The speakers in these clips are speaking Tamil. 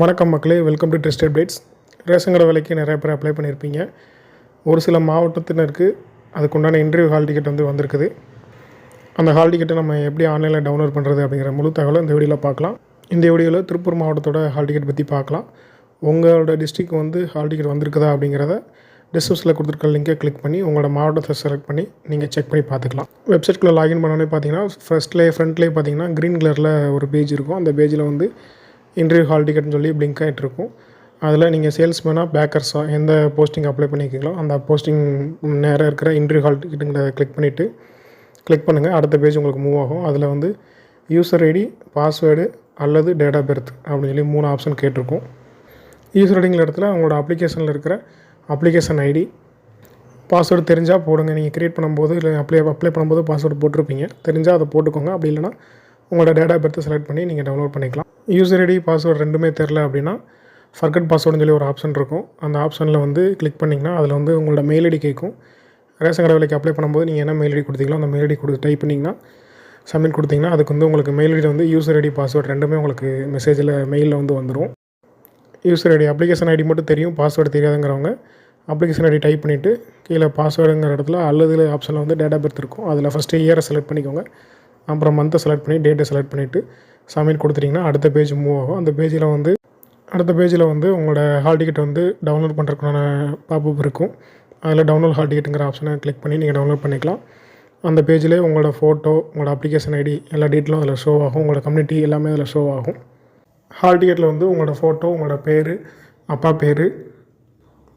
வணக்கம் மக்களே welcome to test updates ration கடை விலைக்கு நிறைய பேர் அப்ளை பண்ணியிருப்பீங்க ஒரு சில மாவட்டத்தினருக்கு அதுக்குண்டான இன்டர்வியூ ஹால் டிக்கெட் வந்து வந்திருக்குது. அந்த ஹால் டிக்கெட்டை நம்ம எப்படி ஆன்லைனில் டவுன்லோட் பண்ணுறது அப்படிங்கிற முழு தகவலை இந்த வீடியோவில் பார்க்கலாம். இந்த வீடியோவில் திருப்பூர் மாவட்டத்தோட ஹால் டிக்கெட் பற்றி பார்க்கலாம். உங்களோட டிஸ்ட்ரிக் வந்து ஹால் டிக்கெட் வந்திருக்குதா அப்படிங்கிறத டிஸ்கிரிப்ஷனில் கொடுத்துருக்க லிங்கை கிளிக் பண்ணி உங்களோட மாவட்டத்தை செலக்ட் பண்ணி நீங்கள் செக் பண்ணி பார்த்துக்கலாம். வெப்சைட்குள்ளே லாகின் பண்ணோன்னே பார்த்தீங்கன்னா ஃபர்ஸ்ட்லேயே ஃப்ரண்ட்லேயே பார்த்தீங்கன்னா க்ரீன் கலரில் ஒரு பேஜ் இருக்கும். அந்த பேஜில் வந்து இன்டர்வியூ ஹால் டிக்கெட்னு சொல்லி பிளிங்க் ஆகிட்டு இருக்கும். அதில் நீங்கள் சேல்ஸ்மேனாக பேக்கர்ஸாக எந்த போஸ்டிங் அப்ளை பண்ணியிருக்கீங்களோ அந்த போஸ்டிங் நேராக இருக்கிற இன்டர்வியூ ஹால் டிக்கெட்டுங்கிறத கிளிக் பண்ணிவிட்டு கிளிக் பண்ணுங்கள் அடுத்த பேஜ் உங்களுக்கு மூவ் ஆகும். அதில் வந்து யூசர் ஐடி பாஸ்வேர்டு அல்லது டேட் ஆஃப் பர்த் அப்படின்னு சொல்லி மூணு ஆப்ஷன் கேட்டிருக்கும். யூசர் ஐடிங்கிற இடத்துல உங்களோட அப்ளிகேஷனில் இருக்கிற அப்ளிகேஷன் ஐடி பாஸ்வேர்டு தெரிஞ்சால் போடுங்க. நீங்கள் க்ரியேட் பண்ணும்போது இல்லை அப்ளை அப்ளை பண்ணும்போது பாஸ்வேர்டு போட்டிருப்பீங்க. தெரிஞ்சால் அதை போட்டுக்கோங்க. அப்படி இல்லைனா உங்களோட டேட்டா பெர்த்து செலக்ட் பண்ணி நீங்கள் டவுன்லோட் பண்ணிக்கலாம். யூசர் ஐடி பாஸ்வேர்டு ரெண்டுமே தெரில அப்படின்னா ஃபர்கட் பாஸ்வேர்டுன்னு சொல்லி ஒரு ஆப்ஷன் இருக்கும். அந்த ஆப்ஷனில் வந்து கிளிக் பண்ணிங்கன்னா அதில் வந்து உங்களோட மெயில் ஐடி கேட்கும். ரேஷன் கடை வேலைக்கு அப்ளை பண்ணும்போது நீங்கள் என்ன மெயில் ஐடி கொடுத்தீங்களோ அந்த மெயில் ஐடி கொடுத்து டைப் பண்ணிங்கன்னா சப்மிட் கொடுத்தீங்கன்னா அதுக்கு வந்து உங்களுக்கு மெயில் ஐடி வந்து யூசர் ஐடி பாஸ்வேர்டு ரெண்டுமே உங்களுக்கு மெசேஜில் மெயிலில் வந்து வந்துடும் யூசர் ஐடி அப்ளிகேஷன் ஐடி மட்டும் தெரியும் பாஸ்வேர்டு தெரியாதுங்கிறவங்க அப்ளிகேஷன் ஐடி டைப் பண்ணிவிட்டு கீழே பாஸ்வேர்டுங்கிற இடத்துல அல்லது ஆப்ஷனில் வந்து டேட் ஆஃப் பர்த் இருக்கும். அதில் ஃபஸ்ட்டு இயரை செலக்ட் பண்ணிக்கோங்க. அப்புறம் மந்த்தை செலக்ட் பண்ணி டேட்டை செலக்ட் பண்ணிவிட்டு சப்மிட் கொடுத்துட்டிங்கன்னா அடுத்த பேஜ் மூவ் ஆகும். அந்த பேஜில் வந்து அடுத்த பேஜில் வந்து உங்களோட ஹால் டிக்கெட் வந்து டவுன்லோட் பண்ணுறதுக்கான பாப்பப் இருக்கும். அதில் டவுன்லோட் ஹால் டிக்கெட்டுங்கிற ஆப்ஷனை கிளிக் பண்ணி நீங்கள் டவுன்லோட் பண்ணிக்கலாம். அந்த பேஜில் உங்களோட ஃபோட்டோ உங்களோட அப்ளிகேஷன் ஐடி எல்லா டீட்டெயிலும் அதில் ஷோ ஆகும். உங்களோட கம்யூனிட்டி எல்லாமே அதில் ஷோ ஆகும். ஹால் டிக்கெட்டில் வந்து உங்களோட ஃபோட்டோ உங்களோட பேர் அப்பா பேர்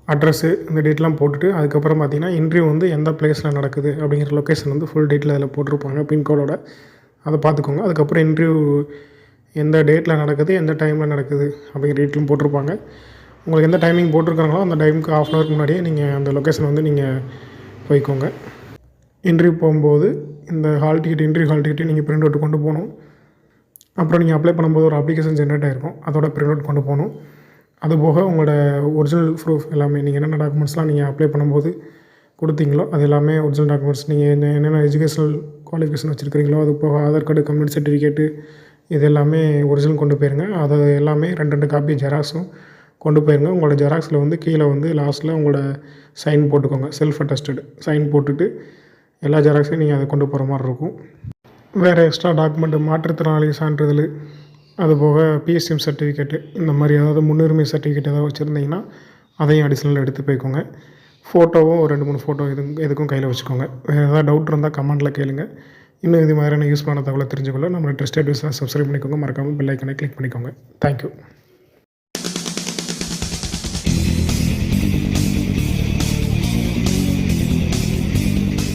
அட்ரஸ்ஸு இந்த டேட்லாம் போட்டுட்டு அதுக்கப்புறம் பார்த்தீங்கன்னா இன்டர்வியூ வந்து எந்த பிளேஸில் நடக்குது அப்படிங்கிற லொக்கேஷன் வந்து ஃபுல் டேட்டில் அதில் போட்டிருப்பாங்க. பின்கோடோட அதை பார்த்துக்கோங்க. அதுக்கப்புறம் இன்டர்வியூ எந்த டேட்டில் நடக்குது எந்த டைமில் நடக்குது அப்படிங்கிற டேட்லையும் போட்டிருப்பாங்க. உங்களுக்கு எந்த டைமிங் போட்டிருக்காங்களோ அந்த டைமுக்கு ஆஃப் அன் ஹவருக்கு முன்னாடியே நீங்கள் அந்த லொக்கேஷன் வந்து நீங்கள் போய்க்கோங்க. இன்டர்வியூ போகும்போது இந்த ஹால் டிக்கெட் இன்டர்வியூ ஹால் டிக்கெட்டையும் நீங்கள் பிரிண்ட் அவுட் கொண்டு போகணும். அப்புறம் நீங்கள் அப்ளை பண்ணும்போது ஒரு அப்ளிகேஷன் ஜென்ரேட் ஆகிருக்கும் அதோட பிரிண்ட் அவுட் கொண்டு போகணும். அது போக உங்களோட ஒரிஜினல் ப்ரூஃப் எல்லாமே நீங்கள் என்னென்ன டாக்குமெண்ட்ஸ்லாம் நீங்கள் அப்ளை பண்ணும்போது கொடுத்தீங்களோ அது எல்லாமே ஒரிஜினல் டாக்குமெண்ட்ஸ் நீங்கள் என்ன என்னென்ன எஜுகேஷனல் குவாலிஃபிகேஷன் வச்சுருக்கிறீங்களோ அது போக ஆதார் கார்டு கம்யூனிட் சர்டிஃபிகேட்டு இது எல்லாமே ஒரிஜினல் கொண்டு போயிருங்க. அது எல்லாமே ரெண்டு ரெண்டு காப்பி ஜெராக்ஸும் கொண்டு போயிருங்க. உங்களோட ஜெராக்ஸில் வந்து கீழே வந்து லாஸ்ட்டில் உங்களோட சைன் போட்டுக்கோங்க. செல்ஃப் அட்டஸ்டடு சைன் போட்டுட்டு எல்லா ஜெராக்ஸையும் நீங்கள் அதை கொண்டு போகிற மாதிரி இருக்கும். வேறு எக்ஸ்ட்ரா டாக்குமெண்ட்டு மாற்றுத்திறனாளி சான்றிதழ் அதுபோக பிஎஸ்சிஎம் சர்டிஃபிகேட்டு இந்த மாதிரி ஏதாவது முன்னுரிமை சர்டிஃபிகேட் ஏதாவது வச்சுருந்தீங்கன்னா அதையும் அடிஷ்னல் எடுத்து போய்க்கோங்க. ஃபோட்டோவும் ஒரு ரெண்டு மூணு ஃபோட்டோ இது எதுக்கும் கையில் வச்சுக்கோங்க. வேறு ஏதாவது டவுட் இருந்தால் கமெண்ட்டில் கேளுங்க. இன்னும் இது மாதிரியான யூஸ்ஃபுல்லான தகவலை தெரிஞ்சுக்கொள்ள நம்ம ட்ரெஸ்ட் அட்வைஸில் சப்ஸ்கிரைப் பண்ணிக்கோங்க. மறக்காமல் பெல் ஐக்கனை கிளிக் பண்ணிக்கோங்க. தேங்க்யூ